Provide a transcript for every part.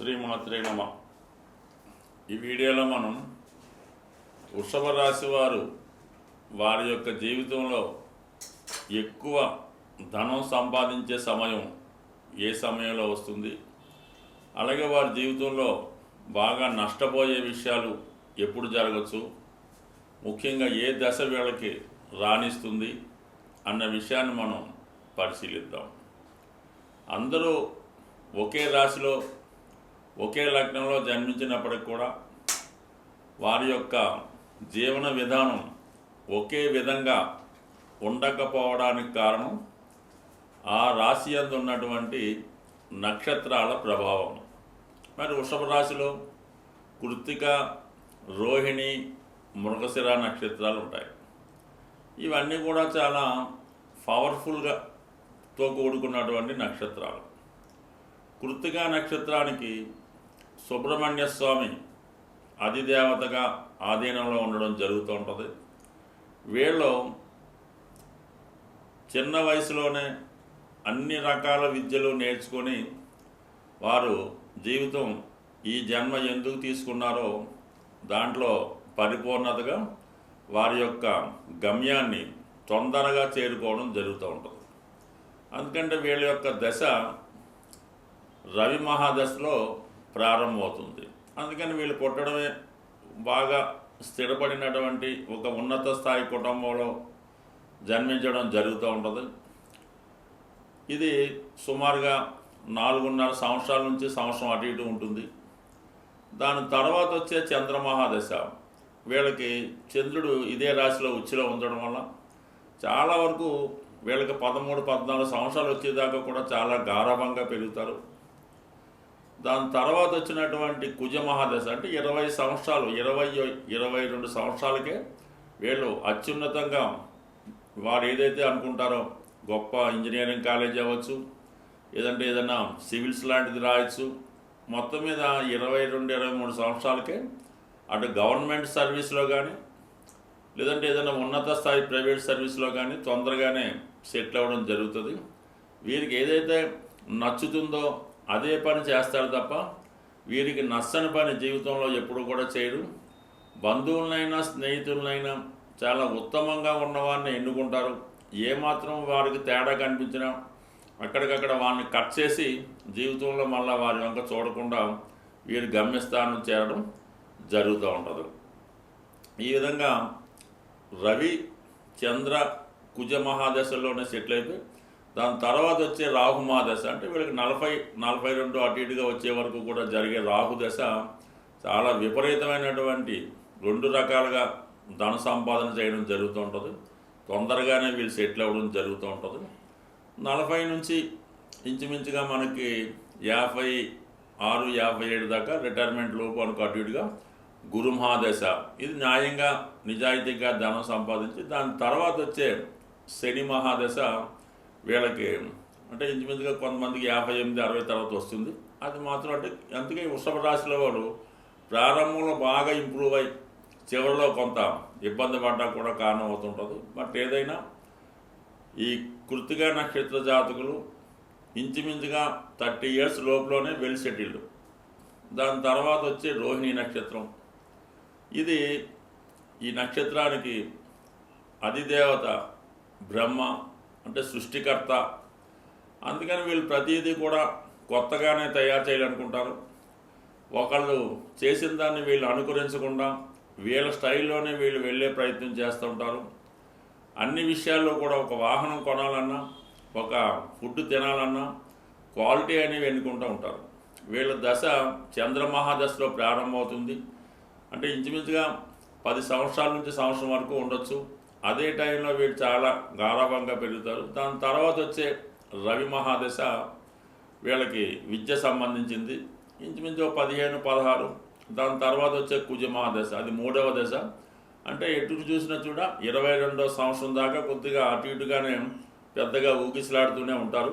శ్రీమాత్రే నమ ఈ వీడియోలో మనం వృషభ రాశి వారు వారి యొక్క జీవితంలో ఎక్కువ ధనం సంపాదించే సమయం ఏ సమయంలో వస్తుంది? అలాగే వారి జీవితంలో బాగా నష్టపోయే విషయాలు ఎప్పుడు జరగచ్చు? ముఖ్యంగా ఏ దశ వీళ్ళకి రాణిస్తుంది? అన్న విషయాన్ని మనం పరిశీలిద్దాం. అందరూ ఒకే రాశిలో ఒకే లగ్నంలో జన్మించినప్పటికి కూడా వారి యొక్క జీవన విధానం ఒకే విధంగా ఉండకపోవడానికి కారణం ఆ రాశి ఉన్నటువంటి నక్షత్రాల ప్రభావం. మరి వృషభ రాశిలో కృత్తిక రోహిణి మృగశిర నక్షత్రాలు ఉంటాయి. ఇవన్నీ కూడా చాలా పవర్ఫుల్గా తో కూడుకున్నటువంటి నక్షత్రాలు. కృత్తికా నక్షత్రానికి సుబ్రహ్మణ్య స్వామి అధిదేవతగా ఆధీనంలో ఉండడం జరుగుతూ ఉంటుంది. వీళ్ళు చిన్న వయసులోనే అన్ని రకాల విద్యలు నేర్చుకొని వారు జీవితం ఈ జన్మ ఎందుకు తీసుకున్నారో దాంట్లో పరిపూర్ణతగా వారి యొక్క గమ్యాన్ని తొందరగా చేరుకోవడం జరుగుతూ ఉంటుంది. అందుకంటే వీళ్ళ యొక్క దశ రవి మహాదశలో ప్రారంభమవుతుంది. అందుకని వీళ్ళు పుట్టడమే బాగా స్థిరపడినటువంటి ఒక ఉన్నత స్థాయి కుటుంబంలో జన్మించడం జరుగుతూ ఉంటుంది. ఇది సుమారుగా నాలుగున్నర సంవత్సరాల నుంచి సంవత్సరం అటు ఇటు ఉంటుంది. దాని తర్వాత వచ్చే చంద్రమహాదశ వీళ్ళకి చంద్రుడు ఇదే రాశిలో ఉచ్చిలో ఉండడం వల్ల చాలా వరకు వీళ్ళకి పదమూడు పద్నాలుగు సంవత్సరాలు వచ్చేదాకా కూడా చాలా గారవంగా పెరుగుతారు. దాని తర్వాత వచ్చినటువంటి కుజ మహాదశ అంటే ఇరవై సంవత్సరాలు ఇరవై ఇరవై రెండు సంవత్సరాలకే వీళ్ళు అత్యున్నతంగా వారు ఏదైతే అనుకుంటారో గొప్ప ఇంజనీరింగ్ కాలేజ్ అవ్వచ్చు ఏదంటే ఏదన్నా సివిల్స్ లాంటిది రాయొచ్చు మొత్తం మీద ఇరవై రెండు ఇరవై మూడు సంవత్సరాలకే అటు గవర్నమెంట్ సర్వీస్లో కానీ లేదంటే ఏదైనా ఉన్నత స్థాయి ప్రైవేట్ సర్వీస్లో కానీ తొందరగానే సెటిల్ అవ్వడం జరుగుతుంది. వీరికి ఏదైతే నచ్చుతుందో అదే పని చేస్తారు తప్ప వీరికి నచ్చని పని జీవితంలో ఎప్పుడు కూడా చేయరు బంధువులనైనా స్నేహితులనైనా చాలా ఉత్తమంగా ఉన్నవారిని ఎన్నుకుంటారు. ఏమాత్రం వారికి తేడా కనిపించినా అక్కడికక్కడ వారిని కట్ చేసి జీవితంలో మళ్ళీ వారి వంక చూడకుండా వీరి గమ్యస్థానం చేరడం జరుగుతూ ఉంటుంది. ఈ విధంగా రవి చంద్ర కుజ మహాదశలోనే సెటిల్ అయిపోయి దాని తర్వాత వచ్చే రాహు మహాదశ అంటే వీళ్ళకి నలభై నలభై రెండు అటు ఇటుగా వచ్చే వరకు కూడా జరిగే రాహు దశ చాలా విపరీతమైనటువంటి రెండు రకాలుగా ధన సంపాదన చేయడం జరుగుతూ ఉంటుంది. తొందరగానే వీళ్ళు సెటిల్ అవ్వడం జరుగుతూ ఉంటుంది. నలభై నుంచి ఇంచుమించుగా మనకి యాభై ఆరు యాభై ఏడు దాకా రిటైర్మెంట్ లోపు అనుకు అటు ఇటుగా గురు మహాదశ. ఇది న్యాయంగా నిజాయితీగా ధనం సంపాదించి దాని తర్వాత వచ్చే శని మహాదశ వీళ్ళకి అంటే ఇంచుమించుగా కొంతమందికి యాభై ఎనిమిది అరవై తర్వాత వస్తుంది. అది మాత్రం అంటే అందుకే వృషభ రాశిలో వాడు ప్రారంభంలో బాగా ఇంప్రూవ్ అయ్యి చివరిలో కొంత ఇబ్బంది పడ్డా కూడా కారణం అవుతుంటుంది. బట్ ఏదైనా ఈ కృతిగా నక్షత్ర జాతకులు ఇంచుమించుగా థర్టీ ఇయర్స్ లోపలనే వెల్ సెటిల్డ్. దాని తర్వాత వచ్చే రోహిణి నక్షత్రం. ఇది ఈ నక్షత్రానికి అధిదేవత బ్రహ్మ అంటే సృష్టికర్త. అందుకని వీళ్ళు ప్రతిదీ కూడా కొత్తగానే తయారు చేయాలనుకుంటారు. ఒకళ్ళు చేసిన దాన్ని వీళ్ళు అనుకరించకుండా వీళ్ళ స్టైల్లోనే వీళ్ళు వెళ్ళే ప్రయత్నం చేస్తూ ఉంటారు. అన్ని విషయాల్లో కూడా ఒక వాహనం కొనాలన్నా ఒక ఫుడ్ తినాలన్నా క్వాలిటీ అనేవి ఎన్నుకుంటూ ఉంటారు. వీళ్ళ దశ చంద్రమహాదశలో ప్రారంభమవుతుంది. అంటే ఇంచుమించుగా పది సంవత్సరాల నుంచి సంవత్సరం వరకు ఉండొచ్చు. అదే టైంలో వీళ్ళు చాలా గారాభంగా పెరుగుతారు. దాని తర్వాత వచ్చే రవి మహాదశ వీళ్ళకి విద్య సంబంధించింది. ఇంచుమించు పదిహేను పదహారు. దాని తర్వాత వచ్చే కుజ మహాదశ అది మూడవ దశ. అంటే ఎటు చూసినా చూడ ఇరవై రెండో సంవత్సరం దాకా కొద్దిగా అటు ఇటుగానే పెద్దగా ఊగిసలాడుతూనే ఉంటారు.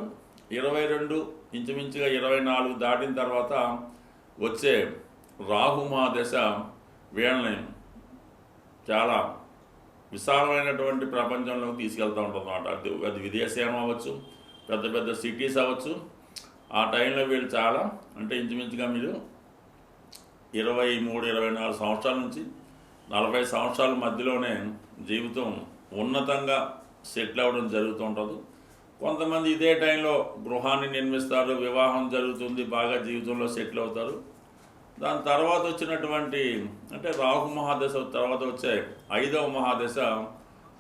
ఇరవై రెండు ఇంచుమించుగా ఇరవై నాలుగు దాటిన తర్వాత వచ్చే రాహు మహాదశ వీళ్ళని చాలా విశాలమైనటువంటి ప్రపంచంలోకి తీసుకెళ్తూ ఉంటుంది అనమాట అది అది విదేశీయం అవ్వచ్చు పెద్ద పెద్ద సిటీస్ అవ్వచ్చు. ఆ టైంలో వీళ్ళు చాలా అంటే ఇంచుమించుగా మీరు ఇరవై మూడు ఇరవై నాలుగు సంవత్సరాల నుంచి నలభై సంవత్సరాల మధ్యలోనే జీవితం ఉన్నతంగా సెటిల్ అవ్వడం జరుగుతూ ఉంటుంది. కొంతమంది ఇదే టైంలో గృహాన్ని నిర్మిస్తారు వివాహం జరుగుతుంది బాగా జీవితంలో సెటిల్ అవుతారు. దాని తర్వాత వచ్చినటువంటి అంటే రాహు మహాదశ తర్వాత వచ్చే ఐదవ మహాదశ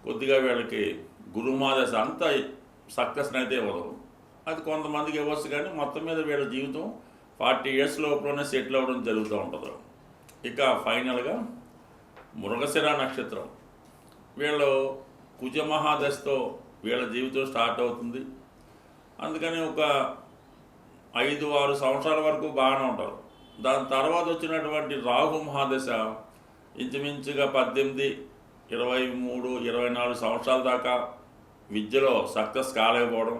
కొద్దిగా వీళ్ళకి గురు మహాదశ అంత సక్సెస్ అయితే ఇవ్వదు. అది కొంతమందికి ఇవ్వచ్చు కానీ మొత్తం మీద వీళ్ళ జీవితం ఫార్టీ ఇయర్స్ లోపలనే సెటిల్ అవ్వడం జరుగుతూ ఉంటుంది. ఇక ఫైనల్గా మృగశిర నక్షత్రం. వీళ్ళు కుజ మహాదశతో వీళ్ళ జీవితం స్టార్ట్ అవుతుంది. అందుకని ఒక ఐదు ఆరు సంవత్సరాల వరకు బాగానే ఉంటారు. దాని తర్వాత వచ్చినటువంటి రాహు మహాదశ ఇంచుమించుగా పద్దెనిమిది ఇరవై మూడు ఇరవై నాలుగు సంవత్సరాల దాకా విద్యలో సక్సెస్ కాలేకపోవడం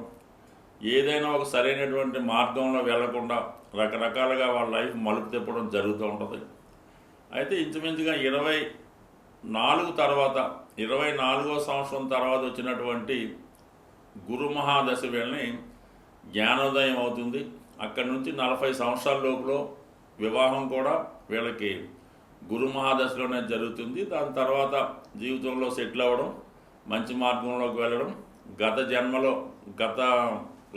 ఏదైనా ఒక సరైనటువంటి మార్గంలో వెళ్ళకుండా రకరకాలుగా వాళ్ళ లైఫ్ మలుపు తిప్పడం జరుగుతూ ఉంటుంది. అయితే ఇంచుమించుగా ఇరవై నాలుగు తర్వాత ఇరవై నాలుగో సంవత్సరం తర్వాత వచ్చినటువంటి గురు మహాదశ వీళ్ళని జ్ఞానోదయం అవుతుంది. అక్కడి నుంచి నలభై సంవత్సరాల లోపల వివాహం కూడా వీళ్ళకి గురు మహాదశలోనే జరుగుతుంది. దాని తర్వాత జీవితంలో సెటిల్ అవ్వడం మంచి మార్గంలోకి వెళ్ళడం గత జన్మలో గత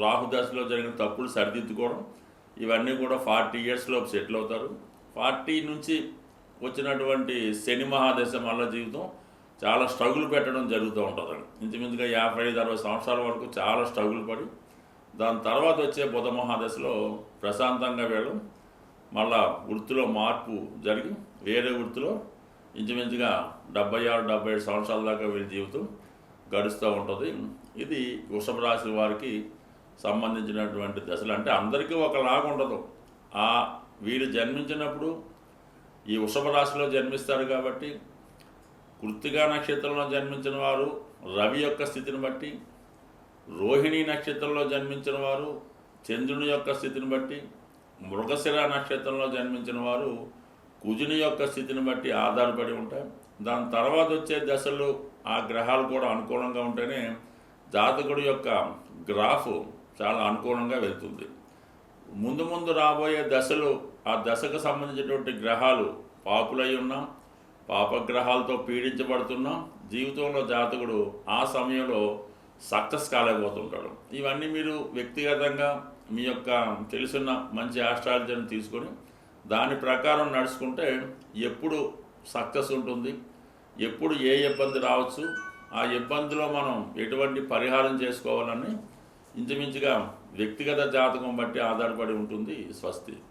రాహుదశలో జరిగిన తప్పులు సరిదిద్దుకోవడం ఇవన్నీ కూడా ఫార్టీ ఇయర్స్లోపు సెటిల్ అవుతారు. ఫార్టీ నుంచి వచ్చినటువంటి శని మహాదశ మళ్ళా జీవితం చాలా స్ట్రగుల్ పెట్టడం జరుగుతూ ఉంటుంది. ఇంచుమించుగా యాభై ఐదు అరవై సంవత్సరాల వరకు చాలా స్ట్రగుల్ పడి దాని తర్వాత వచ్చే బుధ మహాదశలో ప్రశాంతంగా వెళ్ళడం మళ్ళా వృత్తిలో మార్పు జరిగి వేరే వృత్తిలో ఇంచుమించుగా డెబ్బై ఆరు డెబ్బై ఏడు సంవత్సరాల దాకా వీళ్ళ జీవితం గడుస్తూ ఉంటుంది. ఇది వృషభ రాశి వారికి సంబంధించినటువంటి దశలు. అంటే అందరికీ ఒకలాగా ఉండదు. ఆ వీరు జన్మించినప్పుడు ఈ వృషభ రాశిలో జన్మిస్తారు కాబట్టి కృత్తిగా నక్షత్రంలో జన్మించిన వారు రవి యొక్క స్థితిని బట్టి రోహిణి నక్షత్రంలో జన్మించిన వారు చంద్రుని యొక్క స్థితిని బట్టి మృగశిర నక్షత్రంలో జన్మించిన వారు కుజుని యొక్క స్థితిని బట్టి ఆధారపడి ఉంటాయి. దాని తర్వాత వచ్చే దశలు ఆ గ్రహాలు కూడా అనుకూలంగా ఉంటేనే జాతకుడి యొక్క గ్రాఫ్ చాలా అనుకూలంగా వెళ్తుంది. ముందు ముందు రాబోయే దశలు ఆ దశకు సంబంధించినటువంటి గ్రహాలు పాపులై ఉన్నాం పాపగ్రహాలతో పీడించబడుతున్నాం జీవితంలో జాతకుడు ఆ సమయంలో సక్సెస్ కాలేకపోతుంటాడు. ఇవన్నీ మీరు వ్యక్తిగతంగా మీ యొక్క తెలిసిన మంచి ఆస్ట్రాలజీని తీసుకొని దాని ప్రకారం నడుచుకుంటే ఎప్పుడు సక్సెస్ ఉంటుంది ఎప్పుడు ఏ ఇబ్బంది రావచ్చు ఆ ఇబ్బందిలో మనం ఎటువంటి పరిహారం చేసుకోవాలని ఇంచుమించుగా వ్యక్తిగత జాతకం బట్టి ఆధారపడి ఉంటుంది స్వస్తి.